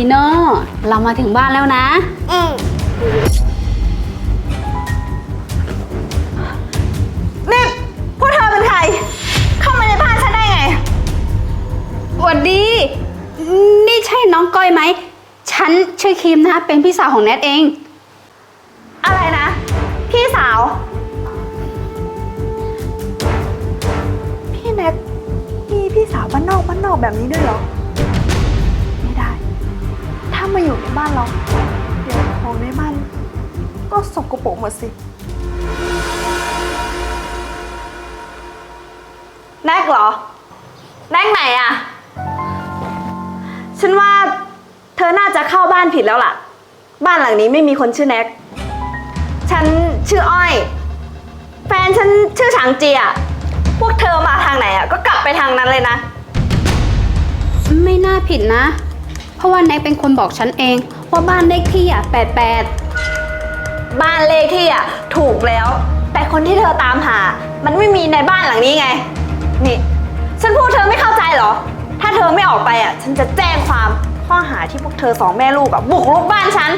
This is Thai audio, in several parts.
จีโน่เรามาถึงบ้านแล้วนะ อืมนี่พวกเธอเป็นใคร เข้ามาในบ้านฉันได้ไง หวัดดี นี่ใช่น้องก้อยไหม ฉันชื่อคิมนะ เป็นพี่สาวของแนทเอง อะไรนะ พี่สาว พี่แน็กมีพี่สาวบ้านนอกบ้านนอกแบบนี้ด้วยเหรอไม่ได้ถ้า มาอยู่ในบ้านเรา เดี๋ยวของในบ้าน ก็สกปรกหมดสิ แน็กเหรอ แน็กไหนอะฉันว่าเธอน่าจะเข้าบ้านผิดแล้วล่ะ บ้านหลังนี้ไม่มีคนชื่อแน็กฉันชื่ออ้อย แฟนฉันชื่อฉางเจียพวกเธอมาทางไหนอะก็กลับไปทางนั้นเลยนะ ไม่น่าผิดนะ เพราะว่าแนทเป็นคนบอกฉันเอง ว่าบ้านเลขที่อะแปดแปดบ้านเลขที่อะถูกแล้ว แต่คนที่เธอตามหา มันไม่มีในบ้านหลังนี้ไง นี่ ฉันพูดเธอไม่เข้าใจเหรอ ถ้าเธอไม่ออกไปอะ ฉันจะแจ้งความข้อหาที่พวกเธอสองแม่ลูกอะบุกรุกบ้านฉัน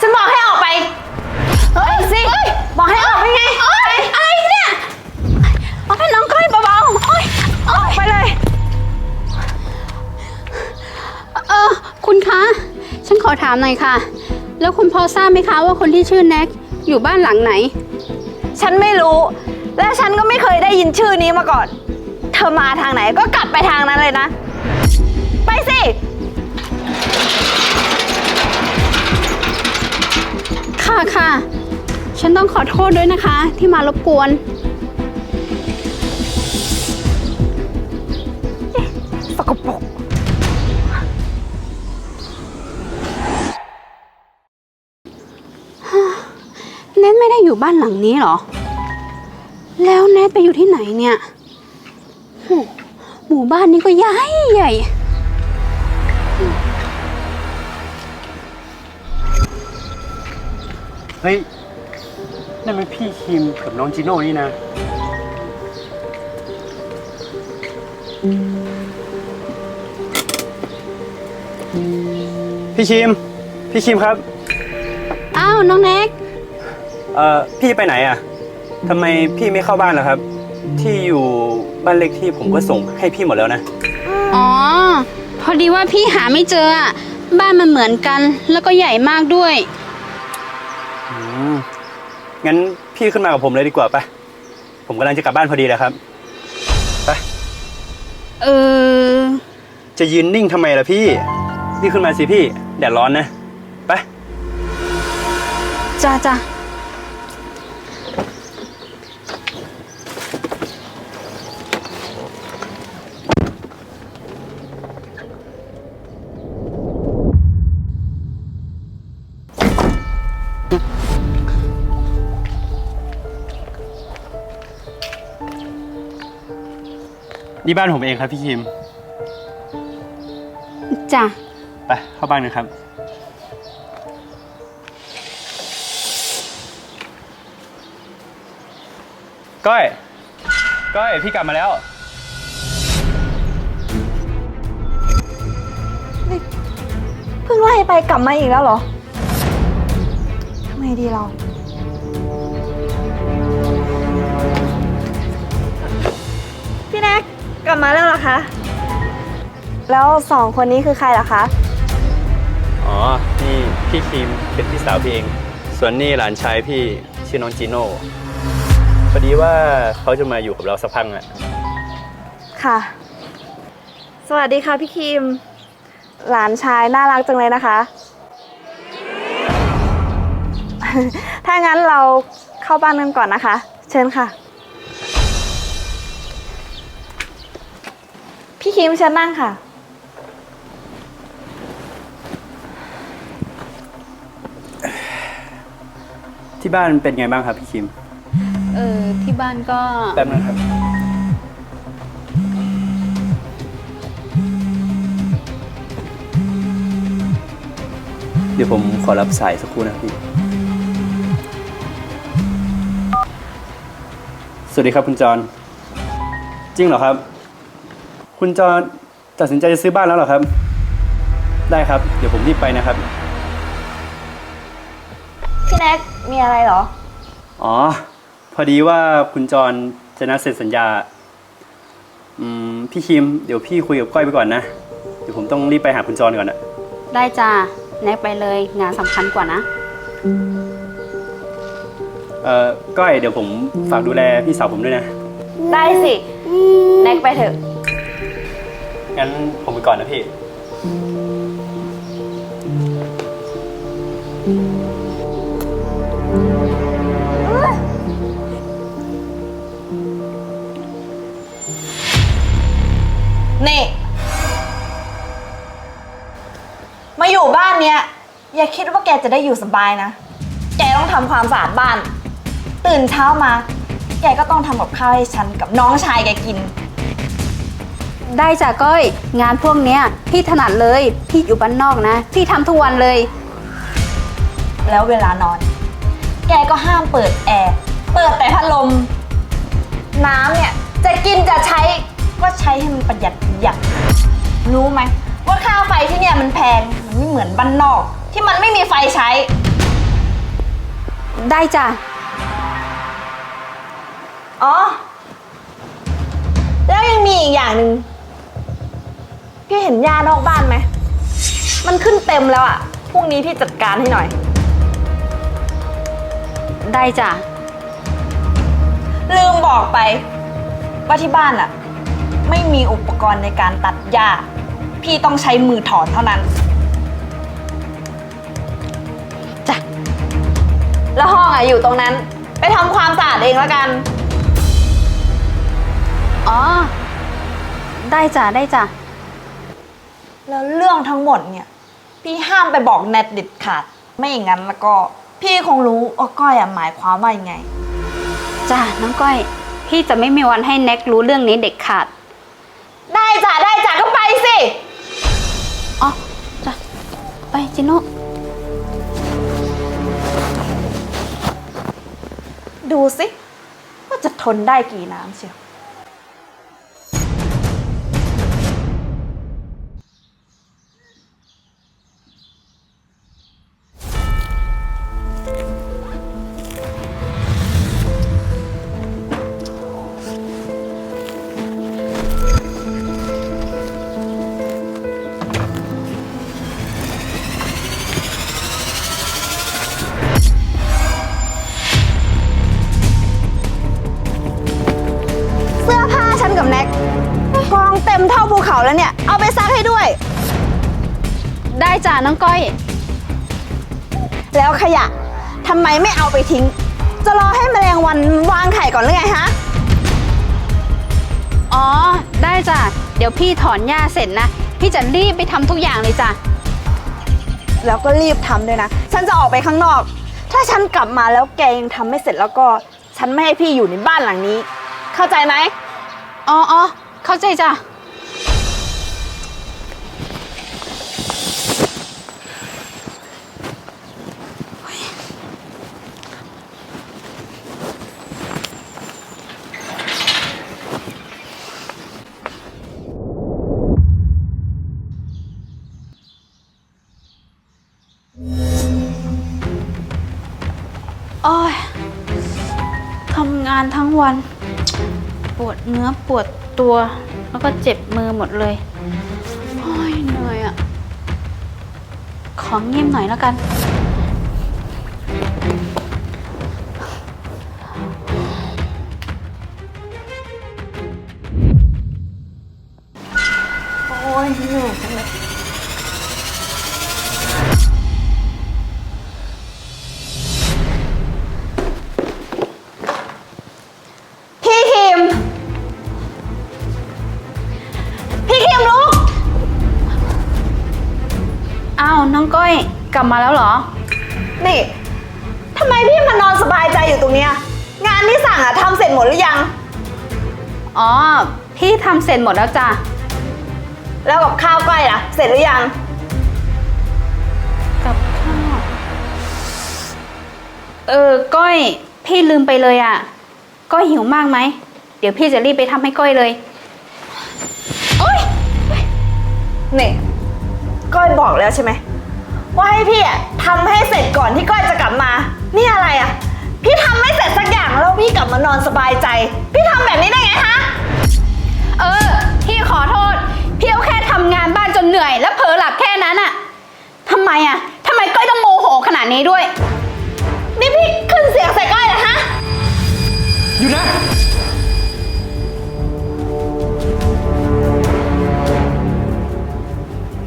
ฉันบอกให้ออกไป เฮ้ยสิ บอกให้ออกไปไงไปอะไรเนี่ย เอาให้น้องก้อยเบาๆโอ๊ย ออกไปเลย เออ คุณคะ ฉันขอถามหน่อยค่ะ แล้วคุณพอทราบไหมคะว่าคนที่ชื่อแน็กอยู่บ้านหลังไหน ฉันไม่รู้ และฉันก็ไม่เคยได้ยินชื่อนี้มาก่อน เธอมาทางไหนก็กลับไปทางนั้นเลยนะ ไปสิ ค่ะค่ะ ฉันต้องขอโทษด้วยนะคะ ที่มารบกวน อยู่บ้านหลังนี้เหรอ แล้วแนทไปอยู่ที่ไหนเนี่ยโหหมู่บ้านนี้ก็ใหญ่ใหญ่ เฮ้ยนั่นมันพี่คิมกับน้องจีโน่นี่นะ พี่คิม พี่คิมครับ อ้าว น้องแน็ก เอ่อพี่จะไปไหนอะทำไมพี่ไม่เข้าบ้านล่ะครับ ที่อยู่บ้านเล็กที่ผมก็ส่งให้พี่หมดแล้วนะ อ๋อ พอดีว่าพี่หาไม่เจออะบ้านมันเหมือนกัน แล้วก็ใหญ่มากด้วย อืมงั้นพี่ขึ้นมากับผมเลยดีกว่าปะผมกำลังจะกลับบ้านพอดีแหละครับไปเออ จะยืนนิ่งทำไมล่ะพี่ พี่ขึ้นมาสิพี่ แดดร้อนนะ ไป จ้าจ้า นี่บ้านผมเองครับพี่คิม จ้าไปเข้าบ้านกันครับ ก้อย ก้อย พี่กลับมาแล้ว เพิ่งไล่ไปกลับมาอีกแล้วเหรอ ทำไงดีเรา ลับมาแล้วเหรอคะ แล้วสองคนนี้คือใครล่ะคะ อ๋อ นี่พี่คิมเป็นพี่สาวพี่เอง ส่วนนี่หลานชายพี่ชื่อน้องจีโน่พอดีว่าเขาจะมาอยู่กับเราสักพักอะค่ะ สวัสดีค่ะพี่คิม หลานชายน่ารักจังเลยนะคะ ถ้างั้นเราเข้าบ้านกันก่อนนะคะ เชิญค่ะ คิมเชิญนั่งค่ะ ที่บ้านเป็นไงบ้างครับพี่คิม เออที่บ้านก็ แป๊บนึงครับ เดี๋ยวผมขอรับสายสักครู่นะพี่ สวัสดีครับคุณจรจริงเหรอครับ คุณจอนตัดสินใจจะซื้อบ้านแล้วเหรอครับ ได้ครับ เดี๋ยวผมรีบไปนะครับ พี่แน็กมีอะไรเหรอ อ๋อ พอดีว่าคุณจรจะนัดเซ็นสัญญา อืม พี่คิม เดี๋ยวพี่คุยกับก้อยไปก่อนนะ เดี๋ยวผมต้องรีบไปหาคุณจรก่อนอะได้จ้าแน็กไปเลยงานสำคัญกว่านะ เอ่อ ก้อย เดี๋ยวผมฝากดูแลพี่สาวผมด้วยนะ ได้สิ แน็กไปเถอะ งั้นผมไปก่อนนะพี่ นี่ มาอยู่บ้านเนี้ย อย่าคิดว่าแกจะได้อยู่สบายนะ แกต้องทำความสะอาดบ้าน ตื่นเช้ามา แกก็ต้องทำกับข้าวให้ฉันกับน้องชายแกกิน ได้จ้ะก้อย งานพวกเนี้ยพี่ถนัดเลย พี่อยู่บ้านนอกนะ พี่ทำทุกวันเลย แล้วเวลานอน แกก็ห้ามเปิดแอร์ เปิดแต่พัดลม น้ำเนี่ย จะกินจะใช้ก็ใช้ให้มันประหยัดประหยัดรู้ไหมว่าค่าไฟที่เนี่ยมันแพง มันไม่เหมือนบ้านนอก ที่มันไม่มีไฟใช้ ได้จ้ะ อ๋อ แล้วยังมีอีกอย่างหนึ่ง พี่เห็นหญ้านอกบ้านไหม มันขึ้นเต็มแล้วอะพรุ่งนี้พี่จัดการให้หน่อย ได้จ้ะ ลืมบอกไป ว่าที่บ้านอะไม่มีอุปกรณ์ในการตัดหญ้า พี่ต้องใช้มือถอนเท่านั้น จ้ะ แล้วห้องอะอยู่ตรงนั้น ไปทำความสะอาดเองแล้วกัน อ๋อ ได้จ้ะ ได้จ้ะ แล้วเรื่องทั้งหมดเนี่ย พี่ห้ามไปบอกแนทเด็ดขาด ไม่อย่างนั้นแล้วก็ พี่คงรู้ว่าก้อยอะหมายความว่ายังไง จ้ะน้องก้อย พี่จะไม่มีวันให้แน็กรู้เรื่องนี้เด็กขาด ได้จ้ะได้จ้ะก็ไปสิ อ๋อ จ้ะ ไปจิโน่ดูสิว่าจะทนได้กี่น้ำเชียว กับแน็กกองเต็มเท่าภูเขาแล้วเนี่ย เอาไปซักให้ด้วย ได้จ้ะน้องก้อย แล้วขยะทำไมไม่เอาไปทิ้ง จะรอให้แมลงวันวางไข่ก่อนหรือไงฮะ อ๋อ ได้จ้ะ เดี๋ยวพี่ถอนหญ้าเสร็จนะ พี่จะรีบไปทำทุกอย่างเลยจ้ะ แล้วก็รีบทำด้วยนะ ฉันจะออกไปข้างนอก ถ้าฉันกลับมาแล้วแกยังทำไม่เสร็จแล้วก็ ฉันไม่ให้พี่อยู่ในบ้านหลังนี้ เข้าใจไหม อ๋ออ๋อเข้าใจจ้ะ โอ้ยทำงานทั้งวัน วดเนื้อปวดตัว แล้วก็เจ็บมือหมดเลยโอ้ยเหนื่อยอะ่ะของเงียบหน่อยแล้วกัน อ้าวน้องก้อยกลับมาแล้วเหรอ นี่ทำไมพี่มานอนสบายใจอยู่ตรงเนี้ยงานที่สั่งอะทำเสร็จหมดหรือยัง อ๋อ พี่ทำเสร็จหมดแล้วจ้ะ แล้วกับข้าวก้อยล่ะ เสร็จหรือยัง กับข้าวเออ ก้อย พี่ลืมไปเลยอะ่ะก้อยหิวมากไหม เดี๋ยวพี่จะรีบไปทำให้ก้อยเลย โอ๊ย นี่ ก้อยบอกแล้วใช่ไหมว่าให้พี่อะทำให้เสร็จก่อนที่ก้อยจะกลับมา นี่อะไรอะพี่ทำไม่เสร็จสักอย่างแล้วพี่กลับมานอนสบายใจ พี่ทำแบบนี้ได้ไงฮะ เออ พี่ขอโทษ พี่เอาแค่ทำงานบ้านจนเหนื่อย แล้วเผลอหลับแค่นั้นอะทำไมอะทำไมก้อยต้องโมโหขนาดนี้ด้วย นี่พี่ขึ้นเสียงใส่ก้อยเหรอฮะ อยู่นะ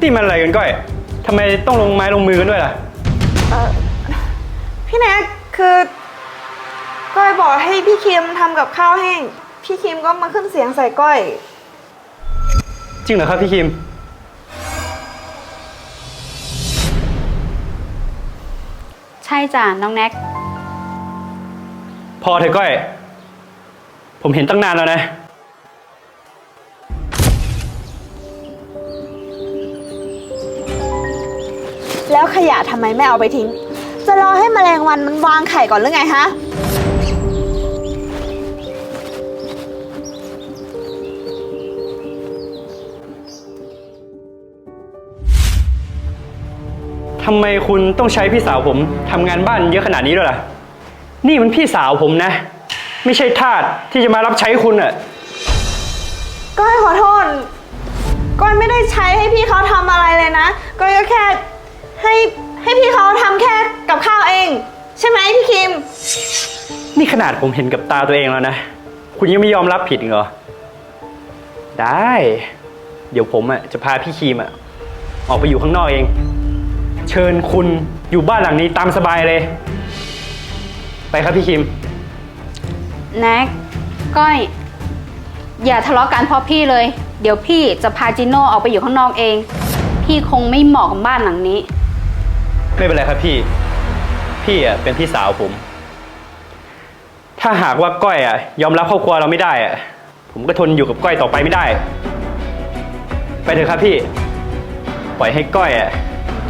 นี่มันอะไรกันก้อยทำไมต้องลงไม้ลงมือกันด้วยล่ะ เออพี่แน็กคือก้อยบอกให้พี่คิมทำกับข้าวแห้งพี่คิมก็มาขึ้นเสียงใส่ก้อย จริงเหรอครับพี่คิม ใช่จ้ะน้องแน็ก พอเถอะก้อย ผมเห็นตั้งนานแล้วนะ ยะทำไมไม่เอาไปทิ้ง จะรอให้แมลงวันมันวางไข่ก่อนหรือไงฮะ ทำไมคุณต้องใช้พี่สาวผมทำงานบ้านเยอะขนาดนี้ด้วยล่ะ นี่มันพี่สาวผมนะ ไม่ใช่ทาสที่จะมารับใช้คุณอะก้อยขอโทษ ก้อยไม่ได้ใช้ให้พี่เขาทำอะไรเลยนะ ก้อยก็แค่ ให้ให้พี่เขาทำแค่กับข้าวเอง ใช่ไหมพี่คิม นี่ขนาดผมเห็นกับตาตัวเองแล้วนะ คุณยังไม่ยอมรับผิดอีกเหรอ ได้ เดี๋ยวผมอะจะพาพี่คีมอะออกไปอยู่ข้างนอกเอง เชิญคุณอยู่บ้านหลังนี้ตามสบายเลย ไปครับพี่คิม แน็กก้อย อย่าทะเลาะกันเพราะพี่เลย เดี๋ยวพี่จะพาจิโน่ออกไปอยู่ข้างนอกเอง พี่คงไม่เหมาะกับบ้านหลังนี้ ไม่เป็นไรครับพี่ พี่อะเป็นพี่สาวผม ถ้าหากว่าก้อยอะ ยอมรับครอบครัวเราไม่ได้อะ ผมก็ทนอยู่กับก้อยต่อไปไม่ได้ ไปเถอะครับพี่ ปล่อยให้ก้อยอะ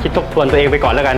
คิดทบทวนตัวเองไปก่อนแล้วกัน